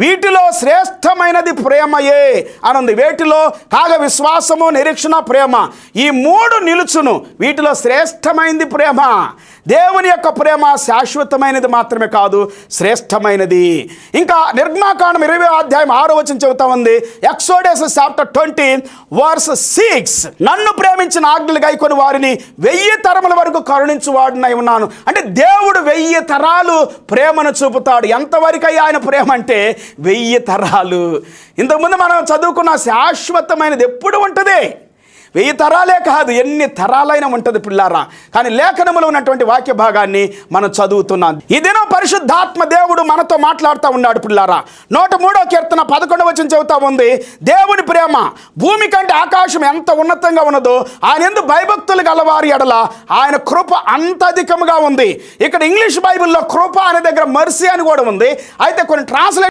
వీటిలో శ్రేష్టమైనది ప్రేమయే అనుంది. వేటిలో కాగ విశ్వాసము నిరీక్షణ ప్రేమ. ఈ మూడు నిలుచును. వీటిలో శ్రేష్టమైనది ప్రేమ. దేవుని యొక్క ప్రేమ శాశ్వతమైనది మాత్రమే కాదు శ్రేష్టమైనది. ఇంకా నిర్మాకాండం ఇరవై అధ్యాయం ఆరో వచ్చిన చెబుతా ఉంది. Exodus chapter twenty verse six. నన్ను ప్రేమించిన ఆజ్ఞలు గైకొని వారిని వెయ్యి తరముల వరకు కరుణించు వాడినై ఉన్నాను. అంటే దేవుడు వెయ్యి తరాలు ప్రేమను చూపుతాడు. ఎంతవరకు అయ్యా ఆయన ప్రేమ అంటే వెయ్యి తరాలు. ఇంతకుముందు మనం చదువుకున్న శాశ్వతమైనది ఎప్పుడు ఉంటుంది? వెయ్యి తరాలే కాదు ఎన్ని తరాలైనా ఉంటుంది పిల్లారా. కానీ లేఖనములో ఉన్నటువంటి వాక్య భాగాన్ని మనం చదువుతున్నాం. ఈ దినం పరిశుద్ధాత్మ దేవుడు మనతో మాట్లాడుతూ ఉన్నాడు పిల్లారా. నూట మూడో కీర్తన పదకొండవ వచ్చిన చెబుతా ఉంది దేవుని ప్రేమ భూమి కంటే ఆకాశం ఎంత ఉన్నతంగా ఉన్నదో ఆయన ఎందు భయభక్తులు గలవారి ఎడల ఆయన కృప అంత అధికముగా ఉంది. ఇక్కడ ఇంగ్లీష్ బైబిల్లో కృప అనే దగ్గర మర్సీ అని కూడా ఉంది. అయితే కొన్ని ట్రాన్స్లేట్